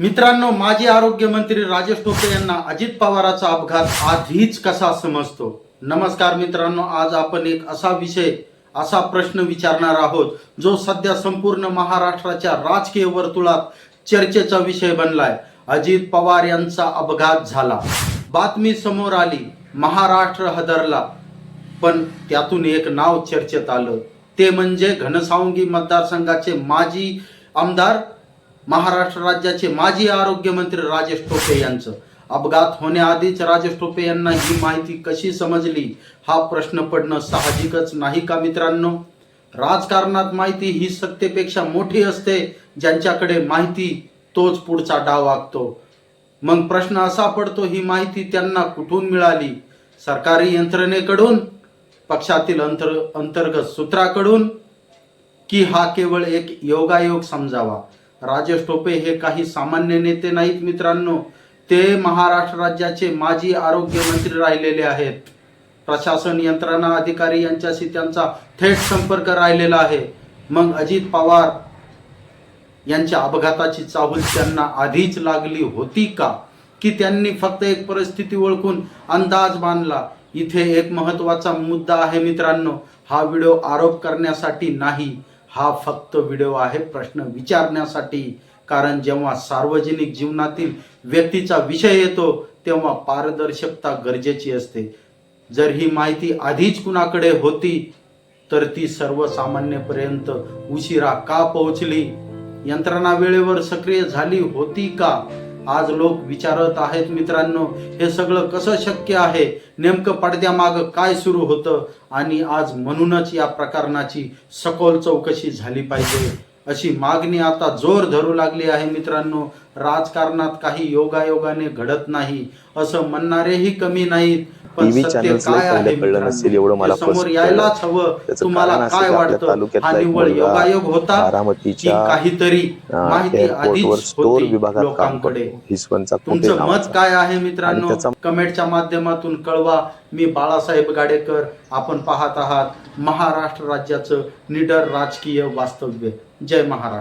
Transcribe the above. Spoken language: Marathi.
मित्रांनो माजी आरोग्य मंत्री राजेश टोपे यांना अजित पवाराचा अपघात आधीच कसा समजतो? नमस्कार मित्रांनो आज आपण एक असा विषय असा प्रश्न विचारणार आहोत जो सध्या संपूर्ण महाराष्ट्राच्या राजकीय वर्तुळात चर्चेचा विषय बनलाय. अजित पवार यांचा अपघात झाला. बातमी समोर आली महाराष्ट्र हदरला. पण त्यातून एक नाव चर्चेत आलं. ते म्हणजे घनसावंगी मतदारसंघाचे माजी आमदार महाराष्ट्र राज्याचे माजी आरोग्यमंत्री राजेश टोपे यांचं. अपघात होण्याआधीच राजेश टोपे यांना ही माहिती कशी समजली हा प्रश्न पडणं साहजिकच नाही का मित्रांनो? राजकारणात माहिती ही सत्तेपेक्षा मोठी असते ज्यांच्याकडे माहिती तोच पुढचा डाव आखतो मग प्रश्न असा पडतो ही माहिती त्यांना कुठून मिळाली? सरकारी यंत्रणेकडून? पक्षातील अंतर अंतर्गत सूत्राकडून? की हा केवळ एक योगायोग समजावा? राजेश टोपे हे काही सामान्य नेते नाहीत मित्रांनो. ते महाराष्ट्र राज्याचे माजी आरोग्य मंत्री राहिलेले आहेत. प्रशासन यंत्रणा अधिकारी यांच्याशी त्यांचा थेट संपर्क राहिलेला आहे. मग अजित पवार यांच्या अपघाताची चाहूल त्यांना आधीच लागली होती का? की त्यांनी फक्त एक परिस्थिती ओळखून अंदाज बांधला? इथे एक महत्त्वाचा मुद्दा आहे मित्रांनो. हा व्हिडिओ आरोप करण्यासाठी नाही. हा फक्त व्हिडिओ आहे प्रश्न विचारण्यासाठी. कारण जेव्हा सार्वजनिक जीवनातील व्यक्तीचा विषय येतो तेव्हा पारदर्शकता गरजेची असते. जर ही माहिती आधीच कुणाकडे होती तर ती सर्वसामान्यपर्यंत उशिरा का पोहोचली? यंत्रणा वेळेवर सक्रिय झाली होती का? आज लोक विचारत आहेत मित्रांनो हे सगळं कसं शक्य आहे? नेमकं पडद्यामाग काय सुरू होतं? आणि आज म्हणूनच या प्रकरणाची सखोल चौकशी झाली पाहिजे. अशी मागणी आता जोर धरू लागली आहे मित्रांनो. राजकारणात काही योगायोगाने घडत नाही असं म्हणणारेही कमी नाहीत. पण सत्य काय आहे समोर यायलाच हवं. तुम्हाला काय वाटतं? हा निव्वळ योगायोग होता की काहीतरी माहिती आधीच होती लोकांकडे. तुमचं मत. काय आहे मित्रांनो? कमेंटच्या माध्यमातून कळवा. मी बाळासाहेब गाडेकर. आपण पाहत आहात महाराष्ट्र राज्याचं निडर राजकीय वास्तव्य. जय महाराष्ट्र.